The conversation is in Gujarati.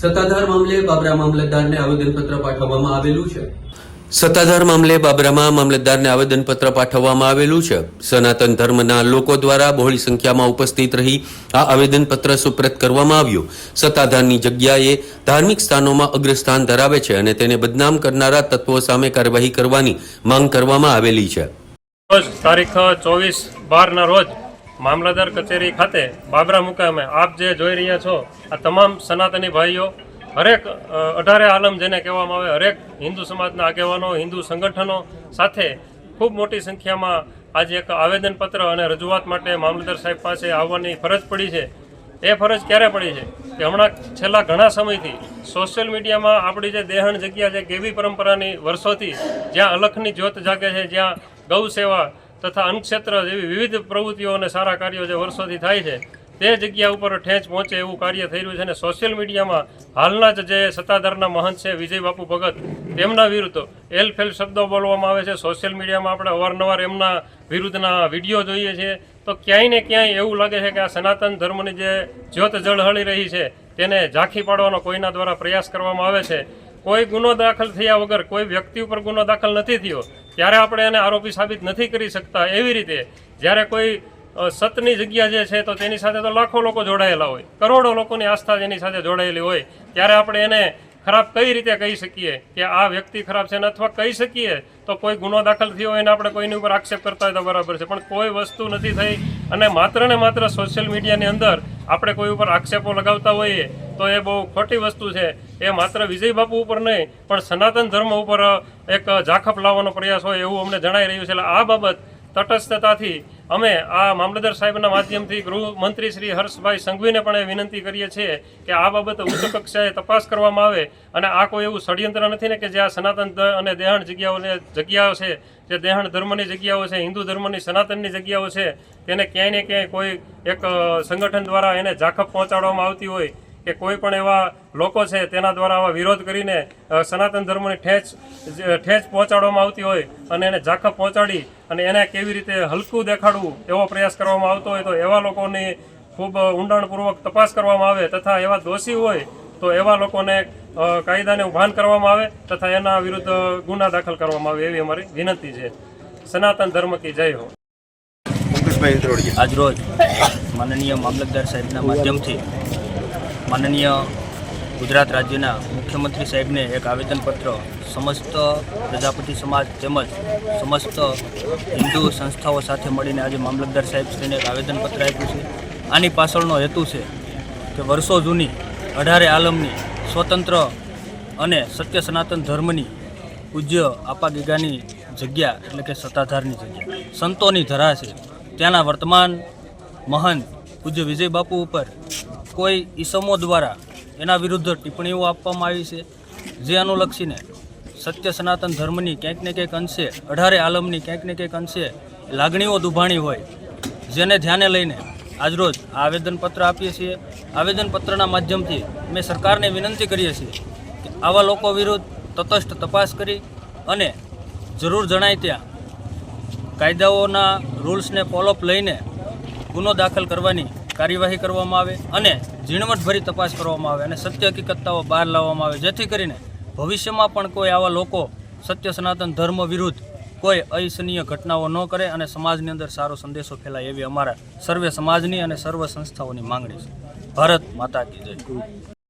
સત્તાધાર મામલે બાબરા મામલતદારને આવેદનપત્ર પાઠવવામાં આવેલું છે. સત્તાધાર મામલે બાબરામાં મામલતદારને આવેદનપત્ર પાઠવવામાં આવેલું છે. સનાતન ધર્મના લોકો દ્વારા બહોળી સંખ્યામાં ઉપસ્થિત રહી આ આવેદનપત્ર સુપ્રત કરવામાં આવ્યું. સત્તાધારની જગ્યાએ ધાર્મિક સ્થાનોમાં અગ્રસ્થાન ધરાવે છે અને તેને બદનામ કરનારા તત્વો સામે કાર્યવાહી કરવાની માંગ કરવામાં આવેલી છે. તારીખ ચોવીસ બારના રોજ મામલતદાર કચેરી ખાતે બાબરા મુકામે આપ જે જોઈ રહ્યા છો, આ તમામ સનાતની ભાઈઓ, હરેક અઢારે આલમ જેને કહેવામાં આવે, હરેક હિન્દુ સમાજના આગેવાનો, હિન્દુ સંગઠનો સાથે ખૂબ મોટી સંખ્યામાં આજે એક આવેદનપત્ર અને રજૂઆત માટે મામલતદાર સાહેબ પાસે આવવાની ફરજ પડી છે. એ ફરજ ક્યારે પડી છે કે હમણાં છેલ્લા ઘણા સમયથી સોશિયલ મીડિયામાં આપણી જે દેહણ જગ્યા છે, કેવી પરંપરાની વર્ષોથી જ્યાં અલખની જ્યોત જાગે છે, જ્યાં ગૌ સેવા તથા અન્નક્ષેત્ર જેવી વિવિધ પ્રવૃત્તિઓ અને સારા કાર્યો જે વર્ષોથી થાય છે, તે જગ્યા ઉપર ઠેંચ પહોંચે એવું કાર્ય થઈ રહ્યું છે અને સોશિયલ મીડિયામાં હાલના જ જે સત્તાધારના મહંત છે, વિજય બાપુ ભગત, તેમના વિરુદ્ધ એલ ફેલ શબ્દો બોલવામાં આવે છે. સોશિયલ મીડિયામાં આપણે અવારનવાર એમના વિરુદ્ધના વીડિયો જોઈએ છીએ તો ક્યાંય ને ક્યાંય એવું લાગે છે કે આ સનાતન ધર્મની જે જ્યોત જળહળી રહી છે, તેને ઝાંખી પાડવાનો કોઈના દ્વારા પ્રયાસ કરવામાં આવે છે. કોઈ ગુનો દાખલ થયા વગર, કોઈ વ્યક્તિ ઉપર ગુનો દાખલ નથી થયો ત્યારે આપણે એને આરોપી સાબિત નથી કરી શકતા એવી રીતે. જ્યારે કોઈ સતની જગ્યા જે છે તો તેની સાથે તો લાખો લોકો જોડાયેલા હોય, કરોડો લોકોની આસ્થા જેની સાથે જોડાયેલી હોય. ત્યારે આપણે એને ખરાબ કઈ રીતે કહી શકીએ કે આ વ્યક્તિ ખરાબ છે ને અથવા કહી શકીએ તો કોઈ ગુનો દાખલ થયો હોય ને આપણે કોઈની ઉપર આક્ષેપ કરતા હોય તો બરાબર છે. પણ કોઈ વસ્તુ નથી થઈ અને માત્ર ને માત્ર સોશિયલ મીડિયાની અંદર આપણે કોઈ ઉપર આક્ષેપો લગાવતા હોઈએ તો એ બહુ ખોટી વસ્તુ છે. એ માત્ર વિજય બાપુ ઉપર નહીં, પણ સનાતન ધર્મ ઉપર એક ઝાખપ લાવવાનો પ્રયાસ હોય એવું અમને જણાઈ રહ્યું છે. એટલે આ બાબત તટસ્થતાથી અમે આ મામલતદાર સાહેબના માધ્યમથી ગૃહમંત્રી શ્રી હર્ષભાઈ સંઘવીને પણ એ વિનંતી કરીએ છીએ કે આ બાબત ઉચ્ચ કક્ષાએ તપાસ કરવામાં આવે અને આ કોઈ એવું ષડયંત્ર નથી ને કે જે આ સનાતન અને દેહાણ જગ્યાઓને જગ્યાઓ છે, જે દેહાણ ધર્મની જગ્યાઓ છે, હિન્દુ ધર્મની સનાતનની જગ્યાઓ છે, તેને ક્યાંય ને ક્યાંય કોઈ એક સંગઠન દ્વારા એને ઝાખપ પહોંચાડવામાં આવતી હોય કે કોઈ પણ એવા લોકો છે તેના દ્વારા આવા વિરોધ કરીને સનાતન ધર્મની ઠેચ ઠેચ પહોંચાડવામાં આવતી હોય અને એને ઝાખપ પહોંચાડી અને એને કેવી રીતે હલકું દેખાડવું એવો પ્રયાસ કરવામાં આવતો હોય તો એવા લોકોની ખૂબ ઊંડાણપૂર્વક તપાસ કરવામાં આવે તથા એવા દોષી હોય તો એવા લોકોને કાયદાને ભાન કરવામાં આવે તથા એના વિરુદ્ધ ગુના દાખલ કરવામાં આવે એવી અમારી વિનંતી છે. સનાતન ધર્મ કી જય હો. ઇન્દ્રોડિયા આજરોજ માનનીય મામલતદાર સાહેબના માધ્યમથી માનનીય ગુજરાત રાજ્યના મુખ્યમંત્રી સાહેબને એક આવેદનપત્ર સમસ્ત પ્રજાપતિ સમાજ તેમજ સમસ્ત હિન્દુ સંસ્થાઓ સાથે મળીને આજે મામલતદાર સાહેબશ્રીને એક આવેદનપત્ર આપ્યું છે. આની પાછળનો હેતુ છે કે વર્ષો જૂની અઢારે આલમની સ્વતંત્ર અને સત્ય સનાતન ધર્મની પૂજ્ય આપાગીગાની જગ્યા એટલે કે સત્તાધારની જગ્યા. સંતોની ધરા છે. ત્યાંના વર્તમાન મહંત પૂજ્ય વિજય બાપુ ઉપર કોઈ ઈસમો દ્વારા એના વિરુદ્ધ ટિપ્પણીઓ આપવામાં આવી છે, જે અનુલક્ષીને સત્ય સનાતન ધર્મની ક્યાંક ને ક્યાંક અંશે, અઢારે આલમની ક્યાંક ને ક્યાંક અંશે લાગણીઓ દુભાણી હોય, જેને ધ્યાને લઈને આજરોજ આવેદનપત્ર આપીએ છીએ. આવેદનપત્રના માધ્યમથી અમે સરકારને વિનંતી કરીએ છીએ કે આવા લોકો વિરુદ્ધ તટસ્થ તપાસ કરી અને જરૂર જણાય ત્યાં કાયદાઓના રૂલ્સને ફોલોઅપ લઈને ગુનો દાખલ કરવાની કાર્યવાહી કરવામાં આવે અને ઝીણવટભરી તપાસ કરવામાં આવે અને સત્ય હકીકતતાઓ બહાર લાવવામાં આવે, જેથી કરીને ભવિષ્યમાં પણ કોઈ આવા લોકો સત્ય, સનાતન ધર્મ વિરુદ્ધ કોઈ અનિચ્છનીય ઘટનાઓ ન કરે અને સમાજની અંદર સારો સંદેશો ફેલાય એવી અમારા સર્વે સમાજની અને સર્વ સંસ્થાઓની માંગણી છે. ભારત માતા કી જય.